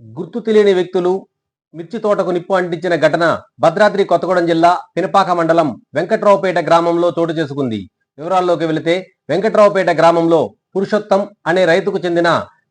గుర్తు తెలియని వ్యక్తులు మిర్చి తోటకు నిప్పు అంటించిన ఘటన భద్రాద్రి కొత్తగూడెం జిల్లా పినపాక మండలం వెంకట్రావుపేట గ్రామంలో చోటు చేసుకుంది. వివరాల్లోకి వెళితే వెంకట్రావుపేట గ్రామంలో పురుషోత్తం అనే రైతుకు చెందిన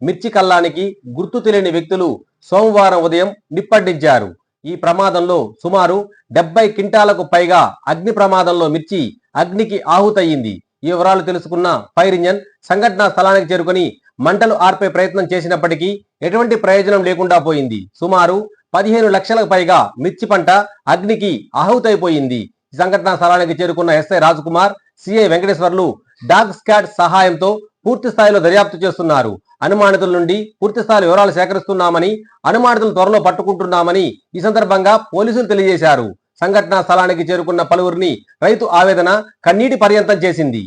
మిర్చి కల్లానికి గుర్తు తెలియని వ్యక్తులు సోమవారం ఉదయం నిప్పంటించారు. ఈ ప్రమాదంలో సుమారు డెబ్బై క్వింటాలకు పైగా అగ్ని ప్రమాదంలో మిర్చి అగ్నికి ఆహుతయ్యింది. ఈ వివరాలు తెలుసుకున్న ఫైర్ ఇంజన్ సంఘటనా స్థలానికి చేరుకొని మంటలు ఆర్పే ప్రయత్నం చేసినప్పటికీ ఎటువంటి ప్రయోజనం లేకుండా పోయింది. సుమారు పదిహేను లక్షలకు పైగా మిర్చి పంట అగ్నికి ఆహుతైపోయింది. ఈ సంఘటనా స్థలానికి చేరుకున్న SI Rajkumar CI Venkateswarlu dog squad సహాయంతో పూర్తి స్థాయిలో దర్యాప్తు చేస్తున్నారు. అనుమానితుల నుండి పూర్తి స్థాయి వివరాలు సేకరిస్తున్నామని అనుమానితులు త్వరలో పట్టుకుంటున్నామని ఈ సందర్భంగా పోలీసులు తెలియజేశారు. సంఘటనా స్థలానికి చేరుకున్న పలువురిని రైతు ఆవేదన కన్నీటి పర్యంతం చేసింది.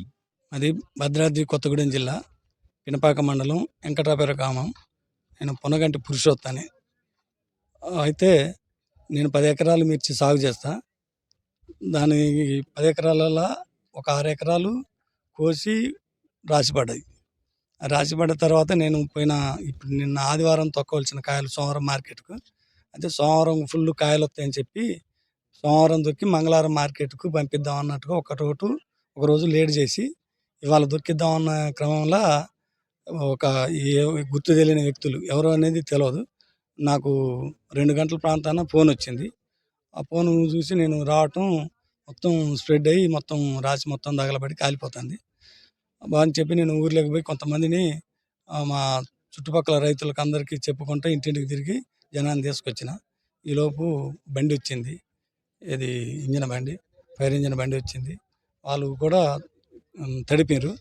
అది భద్రాద్రి కొత్తగూడెం జిల్లా. పినపాక మండలం వెంకటాపేర గ్రామం నేను పొనగంటి పురుషోత్తని. అయితే నేను పది ఎకరాలు మిర్చి సాగు చేస్తా. దాని పది ఎకరాలలో ఒక ఆరు ఎకరాలు కోసి రాసిపడ్డాయి. రాసిపడ్డ తర్వాత నేను పోయిన ఇప్పుడు నిన్న ఆదివారం తొక్కవలసిన కాయలు సోమవారం మార్కెట్కు. అయితే సోమవారం ఫుల్ కాయలు వస్తాయని చెప్పి సోమవారం దొక్కి మంగళవారం మార్కెట్కు పంపిద్దాం అన్నట్టుగా ఒక రోటు ఒక రోజు లేట్ చేసి ఇవాళ దొరికిద్దాం అన్న క్రమంలో ఒక ఏ గుర్తు తెలియని వ్యక్తులు ఎవరు అనేది తెలియదు నాకు రెండు గంటల ప్రాంతాన ఫోన్ వచ్చింది. ఆ ఫోన్ చూసి నేను రావటం మొత్తం స్ప్రెడ్ అయ్యి మొత్తం రాసి మొత్తం తగలబడి కాలిపోతుంది. అని చెప్పి నేను ఊర్లోకి పోయి కొంతమందిని మా చుట్టుపక్కల రైతులకు అందరికీ చెప్పుకుంటూ ఇంటింటికి తిరిగి జనాన్ని తీసుకొచ్చిన. ఈలోపు బండి వచ్చింది. ఇది ఇంజన్ బండి ఫైర్ ఇంజన్ బండి వచ్చింది. వాళ్ళు కూడా ఉమ్, తడిపారు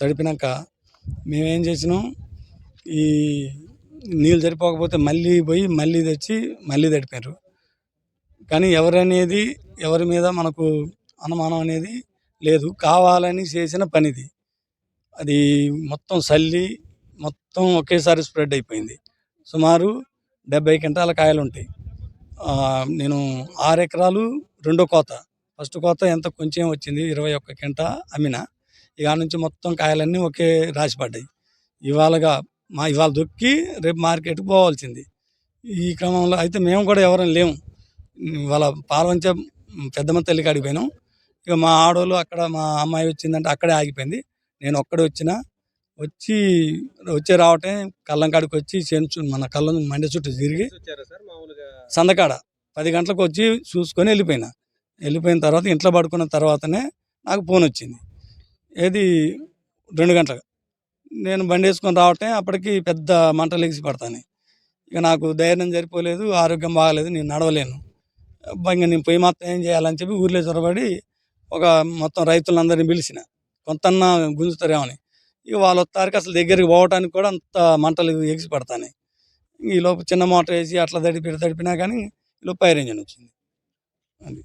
తడిపినాక మేమేం చేసినాం? ఈ నీళ్ళు సరిపోకపోతే మళ్ళీ పోయి మళ్ళీ తెచ్చి మళ్ళీ తడిపారు. కానీ ఎవరనేది ఎవరి మీద మనకు అనుమానం అనేది లేదు. కావాలని చేసిన పనిది. అది మొత్తం చల్లి మొత్తం ఒకేసారి స్ప్రెడ్ అయిపోయింది. సుమారు డెబ్బై క్వింటాల కాయలు ఉంటాయి. నేను ఆరు ఎకరాలు రెండో కోత. ఫస్ట్ కోత ఎంత కొంచెం వచ్చింది? ఇరవై ఒక్క కింట అమ్మిన. ఇక నుంచి మొత్తం కాయలన్నీ ఒకే రాసి పడ్డాయి. ఇవాళగా మా ఇవాళ దొక్కి రేపు మార్కెట్కి పోవాల్సింది. ఈ క్రమంలో అయితే మేము కూడా ఎవరం లేము. ఇవాళ పాలవంచ పెద్దమ్మ తల్లి కాడికి పోయినాం. ఇక మా ఆడోళ్ళు అక్కడ మా అమ్మాయి వచ్చిందంటే అక్కడే ఆగిపోయింది. నేను ఒక్కడే వచ్చిన. వచ్చి వచ్చే రావటం కళ్ళం కాడికి వచ్చి చెంచు మన కళ్ళం మండి చుట్టూ తిరిగి సందకాడ పది గంటలకు వచ్చి చూసుకొని వెళ్ళిపోయినా. వెళ్ళిపోయిన తర్వాత ఇంట్లో పడుకున్న తర్వాతనే నాకు ఫోన్ వచ్చింది. ఏది రెండు గంటలకు. నేను బండి వేసుకొని రావటం అప్పటికి పెద్ద మంటలు ఎగిసి పడతాను. ఇక నాకు ధైర్యం సరిపోలేదు ఆరోగ్యం బాగాలేదు నేను నడవలేను. ఇంకా నేను పోయి మొత్తం ఏం చేయాలని చెప్పి ఊర్లో చొరబడి ఒక మొత్తం రైతులందరినీ పిలిచిన. కొంతన్నా గుంజుతారేమని. ఇక వాళ్ళు వస్తారికి అసలు దగ్గరికి పోవడానికి కూడా అంత మంటలు ఎగిసి పడతాయి ఈ లోపు చిన్న మోటార్ వేసి అట్లా తడిపి తడిపినా కానీ ఈ లోపు ఫైర్ ఇంజన్ వచ్చింది. అది.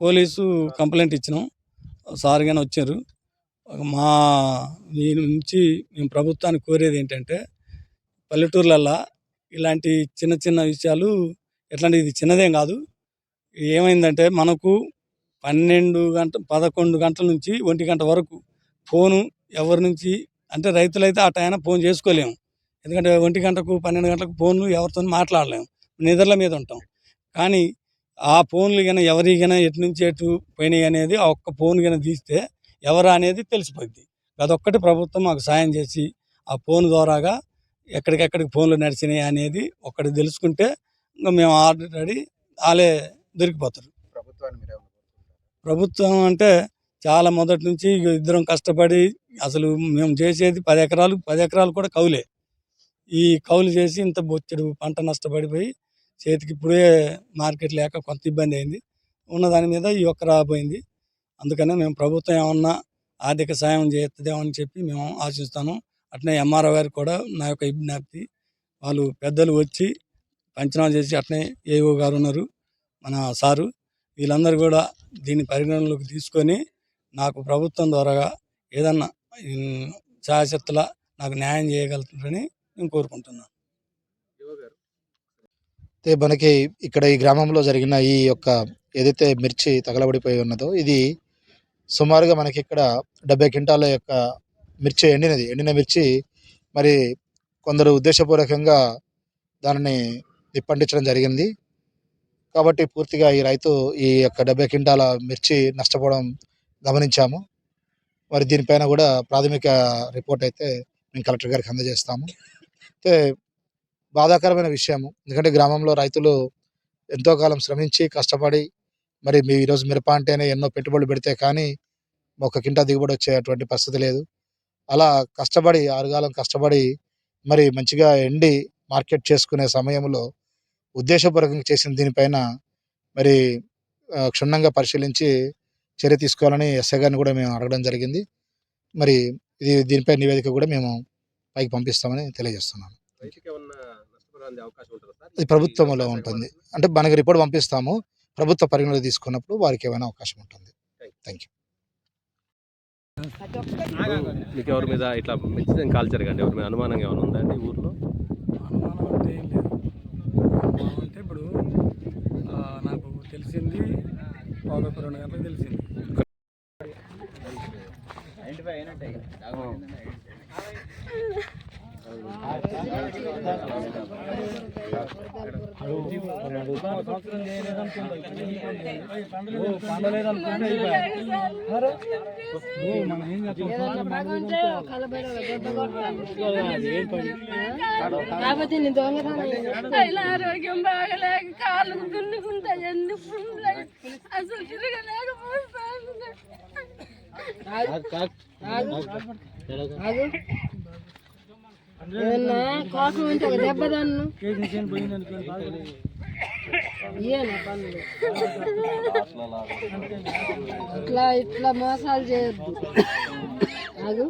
పోలీసు కంప్లైంట్ ఇచ్చినాం. సార్ కానీ వచ్చారు. మా నేను నుంచి మేము ప్రభుత్వానికి కోరేది ఏంటంటే పల్లెటూర్లల్లో ఇలాంటి చిన్న చిన్న విషయాలు ఎట్లాంటి ఇది చిన్నదేం కాదు. ఏమైందంటే మనకు పన్నెండు గంట పదకొండు గంటల నుంచి ఒంటి గంట వరకు ఫోను ఎవరి నుంచి అంటే రైతులైతే ఆ టైం ఫోన్ చేసుకోలేము. ఎందుకంటే ఒంటి గంటకు పన్నెండు గంటలకు ఫోన్లు ఎవరితో మాట్లాడలేము. నిద్రల మీద ఉంటాం. కానీ ఆ ఫోన్లు కానీ ఎవరి కానీ ఎటు నుంచి ఎటు పోయినాయి అనేది ఆ ఒక్క ఫోన్ కానీ తీస్తే ఎవరా అనేది తెలిసిపోద్ది. అదొక్కటి ప్రభుత్వం మాకు సాయం చేసి ఆ ఫోన్ ద్వారాగా ఎక్కడికెక్కడికి ఫోన్లు నడిచినాయి అనేది ఒక్కటి తెలుసుకుంటే ఇంకా మేము ఆల్రెడీ వాళ్ళే దొరికిపోతారు. ప్రభుత్వం అంటే చాలా మొదటి నుంచి ఇద్దరం కష్టపడి అసలు మేము చేసేది పది ఎకరాలు పది ఎకరాలు కూడా కౌలే. ఈ కౌలు చేసి ఇంత బొచ్చడు పంట నష్టపడిపోయి చేతికి ఇప్పుడే మార్కెట్ లేక కొంత ఇబ్బంది అయింది. ఉన్న దాని మీద ఈ ఒక్క రాబోయింది అందుకనే మేము ప్రభుత్వం ఏమన్నా ఆర్థిక సాయం చేస్తుందేమని అని చెప్పి మేము ఆశిస్తాను. అట్నే ఎంఆర్ఓ గారికి కూడా నా యొక్క విజ్ఞప్తి వాళ్ళు పెద్దలు వచ్చి పంచనామా చేసి అట్నే ఏఓ గారు ఉన్నారు మన సారు. వీళ్ళందరూ కూడా దీన్ని పరిగణనలోకి తీసుకొని నాకు ప్రభుత్వం ద్వారా ఏదన్నా శాశ్వతలా నాకు న్యాయం చేయగలుగుతారని నేను కోరుకుంటున్నాను అయితే మనకి ఇక్కడ ఈ గ్రామంలో జరిగిన ఈ యొక్క ఏదైతే మిర్చి తగలబడిపోయి ఉన్నదో ఇది సుమారుగా మనకి ఇక్కడ డెబ్బై క్వింటాల యొక్క మిర్చి ఎండినది. ఎండిన మిర్చి మరి కొందరు ఉద్దేశపూర్వకంగా దానిని పండించడం జరిగింది. కాబట్టి పూర్తిగా ఈ రైతు ఈ యొక్క డెబ్బై క్వింటాల మిర్చి నష్టపోవడం గమనించాము. మరి దీనిపైన కూడా ప్రాథమిక రిపోర్ట్ అయితే మేము కలెక్టర్ గారికి అందజేస్తాము. అయితే బాధాకరమైన విషయము. ఎందుకంటే గ్రామంలో రైతులు ఎంతో కాలం శ్రమించి కష్టపడి మరి మీ ఈరోజు మిరప అంటేనే ఎన్నో పెట్టుబడులు పెడితే కానీ ఒక కింటా దిగుబడి వచ్చేటువంటి పరిస్థితి లేదు. అలా కష్టపడి ఆరుగాలం కష్టపడి మరి మంచిగా ఎండి మార్కెట్ చేసుకునే సమయంలో ఉద్దేశపూర్వకంగా చేసిన దీనిపైన మరి క్షుణ్ణంగా పరిశీలించి చర్య తీసుకోవాలని ఎస్ఐ గారిని కూడా మేము అడగడం జరిగింది. మరి ఇది దీనిపై నివేదిక కూడా మేము పైకి పంపిస్తామని తెలియజేస్తున్నాను. నష్టపరిహారం అందే అవకాశం ఉంటుందా సార్? అది ప్రభుత్వంలో ఉంటుంది. అంటే మనకి రిపోర్ట్ పంపిస్తాము. ప్రభుత్వ పరిగణలో తీసుకున్నప్పుడు వారికి ఏమైనా అవకాశం ఉంటుంది. థ్యాంక్ యూ మీకు ఎవరి మీద ఇట్లా మిర్చి కాల్చారు కానీ ఎవరి మీద అనుమానం ఏమైనా ఉందా అండి ఊర్లో? అనుమానం అంటే ఏం లేదు. అనుమానం అంటే ఇప్పుడు నాకు తెలిసింది పావులకు రెండు గంటలకు తెలిసింది. కాబట్టి నీ దొంగతనం అయినా ఆరోగ్యం బాగలేక కాళ్ళు దున్నుకుంటాయి ఎన్ని పుండ్లు అసలు తిరగలేకపోతాను ఏమన్నా కోసం ఉంటే ఒక దెబ్బ ఇట్లా ఇట్లా మోసాలు చేయొద్దు. ఆగు.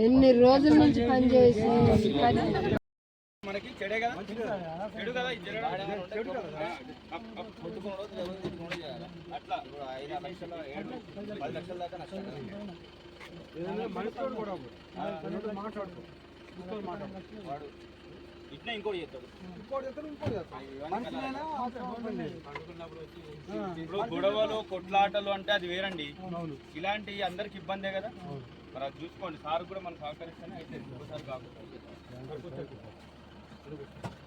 ఎన్ని రోజుల నుంచి పనిచేసి పని ఇట్లా ఇంకోటి చేస్తాడు. ఇప్పుడు గొడవలు కొట్లాటలు అంటే అది వేరండి. ఇలాంటి అందరికి ఇబ్బందే కదా? మరి అది చూసుకోండి. సార్ కూడా మనం సహకరిస్తేనే అయితే ఇంకోసారి కాకుండా Спасибо.